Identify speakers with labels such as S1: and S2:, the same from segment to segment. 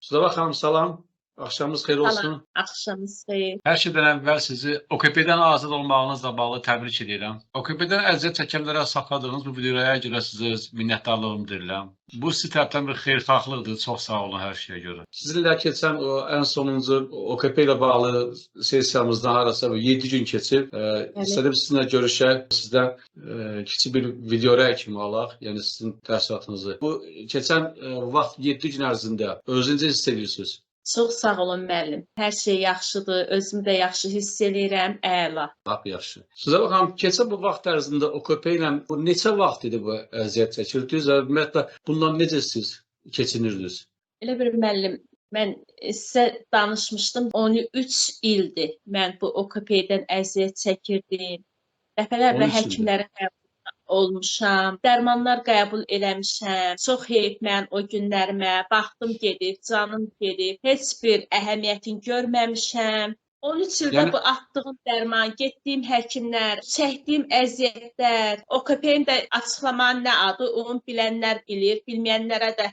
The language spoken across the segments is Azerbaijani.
S1: Süleyman xanım salam. Axşamınız xeyir olsun.
S2: Salam, axşamınız xeyir.
S1: Hər şeydən əvvəl sizi OKP-dən azad olmağınızla bağlı təbrik edirəm. OKP-dən əziyyət çəkənlərə saxladığınız bu videoya görə sizə minnətdarlığımı bildirirəm. Bu sizin tərəfdən bir xeyirxahlıqdır. Çox sağ olun hər şeyə görə. Sizinlə keçən o ən sonuncu OKP ilə bağlı sessiyamızdan harasa 7 gün keçib. Ə, İstədim sizinlə görüşək. Sizdən ə, kiçik bir video rəy kimi alaq. Yəni sizin təəssüratınızı. Bu keçən ə, vaxt 7 gün ərzində özünüzü hiss edirsiniz.
S2: Çox sağ olun müəllim. Hər şey yaxşıdır. Özümü də yaxşı hiss eləyirəm. Əla.
S1: Lap yaxşı. Sizə baxam, keçən bu vaxt ərzində OKP ilə bu neçə vaxt idi bu əziyyət çəkirdiniz ümumiyyətlə bundan necə siz keçinirdiniz?
S2: Elə bir müəllim, mən sizə danışmışdım. 13 ildir mən bu OKP-dən əziyyət çəkirdim. Dəfələrlə
S1: 13 ildir.
S2: həkimlərin qəbulunda olmuşam. Dərmanlar qəbul eləmişəm. Çox heyf mən o günlərimə baxdım gedib, canım gedib. Heç bir əhəmiyyətini görməmişəm. 13 ildə
S1: Yəni-
S2: bu atdığım dərman, getdiyim həkimlər, çəkdiyim əziyyətlər, OKP-nin də açıqlamanın nə adı, onu bilənlər bilir, bilməyənlərə də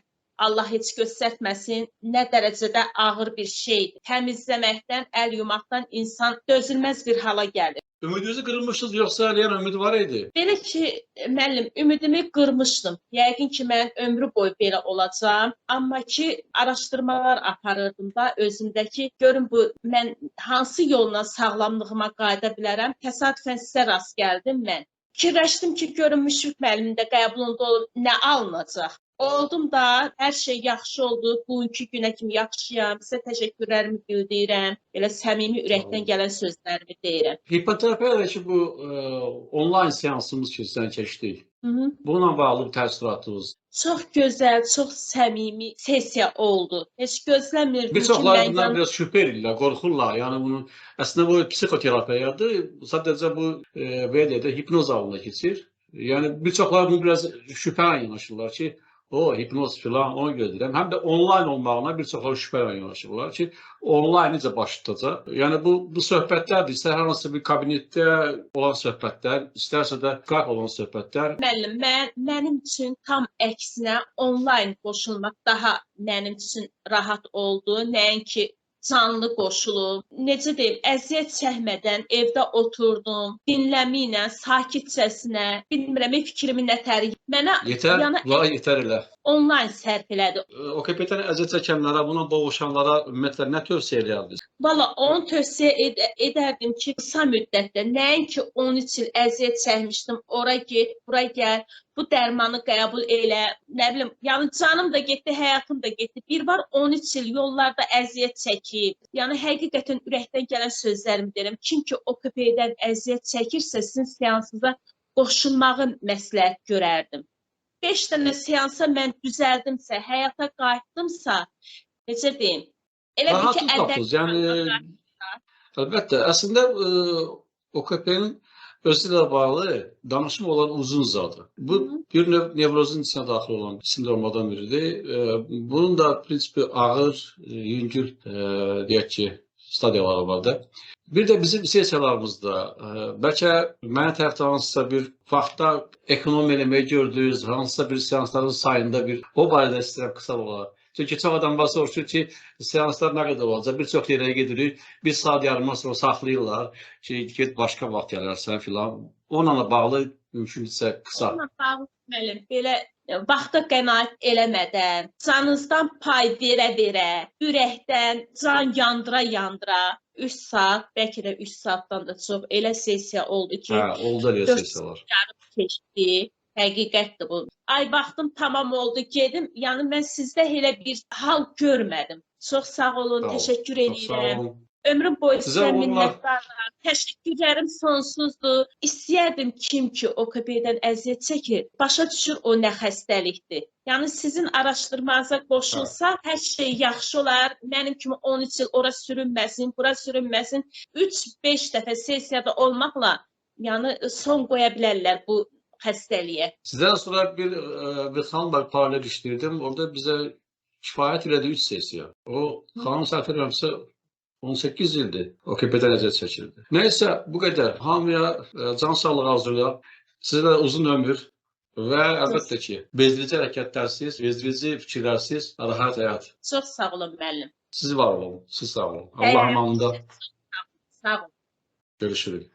S2: Allah heç göstərməsin, nə dərəcədə ağır bir şeydir. Təmizləməkdən, əl yumaqdan insan dözülməz bir hala gəlir.
S1: Ümidinizi qırılmışdınız yoxsa yəni ümid var idi?
S2: Belə ki, müəllim, ümidimi qırmışdım. Yəqin ki, mən ömrü boyu belə olacağam. Amma ki, araşdırmalar aparırdım da özümdəki, görün bu mən hansı yolla sağlamlığıma qayıda bilərəm. Təsadüfən sizə rast gəldim mən. Fikirləşdim ki, görün Müşfiq müəllimin də qəbulunda olub nə alınacaq. Oldum da, hər şey yaxşı oldu. Bugünkü günə kimi yaxşıyam. Sizə təşəkkürlərimi bildirirəm. Belə səmimi ürəkdən gələn sözlərimi deyirəm.
S1: Hipoterapiyadakı bu ə, onlayn seansımız ki, sizdən keçdik.
S2: Hı -hı.
S1: Bununla bağlı təəssüratınız.
S2: Çox gözəl, çox səmimi sessiya oldu. Heç gözləmirdim
S1: Bir
S2: ki,
S1: çoxları
S2: mən
S1: bundan
S2: yan...
S1: biraz şübhə edirlər, qorxurlar. Yəni bunu əslində bu psixoterapiyadır. Sadəcə bu e, belə də hipnoz halına keçir. Yəni bir çoxları bunu biraz şübhə ilə yanaşırlar ki, o hipnoz filan ona görə deyirəm. Həm də onlayn olmağına bir çoxları şübhə ilə yanaşırlar ki, onlayn necə baş tutacaq? Yəni bu bu söhbətlərdir. İstər hər hansı bir kabinetdə olan söhbətlər, istərsə də Skype olan söhbətlər.
S2: Müəllim, mən mənim üçün tam əksinə onlayn qoşulmaq daha mənim üçün rahat oldu. Nəinki canlı qoşulub. Necə deyim, əziyyət çəkmədən evdə oturdum, dinləməklə, sakitcəsinə, bilmirəm, fikrimi nətər. Mənə
S1: Yetər,
S2: Yəni-
S1: la yetər elə.
S2: Onlayn sərf elədi.
S1: OKP-dən əziyyət çəkənlərə, buna boğuşanlara ümumiyyətlə nə tövsiyə edərdiniz?
S2: Valla onu tövsiyə ed edərdim ki, qısa müddətdə nəinki 13 il əziyyət çəkmişdim, ora get, bura gəl, bu dərmanı qəbul elə, nə bilim, yəni canım da getdi, həyatım da getdi. Bir var 13 il yollarda əziyyət çəkib. Yəni həqiqətən ürəkdən gələn sözlərimi deyirəm. Kim ki OKP-dən əziyyət çəkirsə, sizin seansınıza qoşulmağı məsləhət görərdim. 5 dənə seansa mən düzəldimsə, həyata qayıtdımsa, necə deyim? Elə bil ki,
S1: Rahatlıq
S2: əvvəl
S1: tapdınız. Yəni əlbəttə, əslində ə, OKP-nin özü ilə bağlı danışma olan uzun zadı. Bu
S2: Hı.
S1: bir növ nevrozun içinə daxil olan sindromlardan biridir. Ə, bunun da prinsipi ağır, ə, yüngül, ə, deyək ki, stadiyaları var da. Bir də bizim sessiyalarımızda ə, bəlkə mənə tərəfdən hansısa bir vaxtda ekonomiya eləməyi gördünüz, hansısa bir seansların sayında bir o barədə istəyirəm qısa olaraq. Çünki çox adam var soruşur ki, seanslar nə qədər olacaq? Bir çox yerə gedirik, bir saat yarımdan sonra saxlayırlar ki, get başqa vaxt gələrsən filan. Onunla bağlı mümkünsə qısa.
S2: Onunla bağlı müəllim, belə e, vaxta qənaət eləmədən, canınızdan pay verə-verə, ürəkdən can yandıra-yandıra 3 saat, bəlkə də 3 saatdan da çox elə sessiya oldu ki,
S1: Hə, oldu elə sessiyalar.
S2: keçdi. Həqiqətdir bu. Ay baxdım tamam oldu, gedim. Yəni mən sizdə elə bir hal görmədim. Çox sağ olun,
S1: Sağ ol.
S2: təşəkkür
S1: Çox sağ
S2: edirəm.
S1: olun.
S2: Ömrüm boyu
S1: Sizə
S2: minnətdaram. Təşəkkürlərim sonsuzdur. İstəyərdim kim ki OKP-dən əziyyət çəkir, başa düşür o nə xəstəlikdir. Yəni sizin araşdırmanıza qoşulsa, hər şey yaxşı olar. Mənim kimi 13 il ora sürünməsin, bura sürünməsin. 3-5 dəfə sessiyada olmaqla yəni son qoya bilərlər bu xəstəliyə.
S1: Sizdən sonra bir ə, bir xanımla paralel işləyirdim. Orada bizə kifayət elədi 3 sessiya. O xanım səhv etmirəmsə 18 ildir OKP-dən əziyyət çəkirdi. Nəysə bu qədər. Hamıya ə, can sağlığı arzulayıram. Sizə də uzun ömür, və əlbəttə ki, bezdirici hərəkətlərsiz, bezdirici fikirlərsiz rahat həyat.
S2: Çox sağ olun müəllim.
S1: Siz var olun, siz sağ olun. Allah amanında
S2: Sağ olun.
S1: görüşürük.